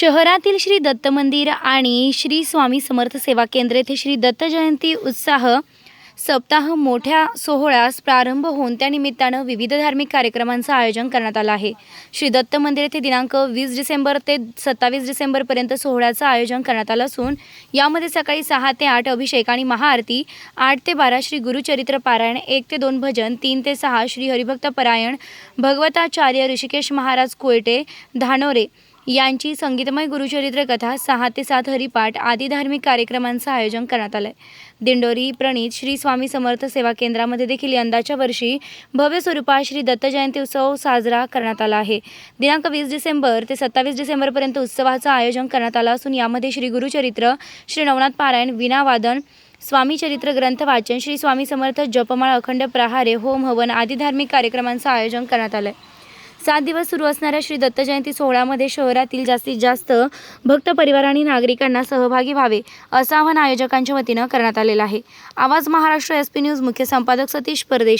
शहरातील श्री दत्त मंदिर आणि श्री स्वामी समर्थ सेवा केंद्र येथे श्री दत्त जयंती उत्साह सप्ताह मोठ्या सोहळ्यास प्रारंभ होऊन त्यानिमित्तानं विविध धार्मिक कार्यक्रमांचं आयोजन करण्यात आलं आहे. श्री दत्त मंदिर येथे दिनांक वीस डिसेंबर ते सत्तावीस डिसेंबरपर्यंत सोहळ्याचं आयोजन करण्यात आलं असून यामध्ये सकाळी सहा ते आठ अभिषेक आणि महाआरती आठ ते बारा श्री गुरुचरित्र पारायण एक ते दोन भजन तीन ते सहा श्री हरिभक्त परायण भगवताचार्य ऋषिकेश महाराज कोयटे धानोरे यांची संगीतमय गुरुचरित्र कथा सहा ते सात हरिपाठ आदी धार्मिक कार्यक्रमांचं आयोजन करण्यात आलं आहे दिंडोरी प्रणित श्री स्वामी समर्थ सेवा केंद्रामध्ये देखील यंदाच्या वर्षी भव्य स्वरूपात श्री दत्त जयंती उत्सव साजरा करण्यात आला आहे. दिनांक वीस डिसेंबर ते सत्तावीस डिसेंबरपर्यंत उत्सवाचं आयोजन करण्यात आलं असून यामध्ये श्री गुरुचरित्र श्री नवनाथ पारायण विनावादन स्वामी चरित्र ग्रंथ वाचन श्री स्वामी समर्थ जपमाळ अखंड प्रहारे होम हवन आदी धार्मिक कार्यक्रमांचं आयोजन करण्यात आलं आहे सात दिवस सुरू असणाऱ्या श्री दत्त जयंती सोहळ्यामध्ये शहरातील जास्तीत जास्त भक्त परिवार आणि नागरिकांना सहभागी व्हावे असं आवाहन आयोजकांच्या वतीनं करण्यात आलेलं आहे. आवाज महाराष्ट्र एस पी न्यूज मुख्य संपादक सतीश परदेशी.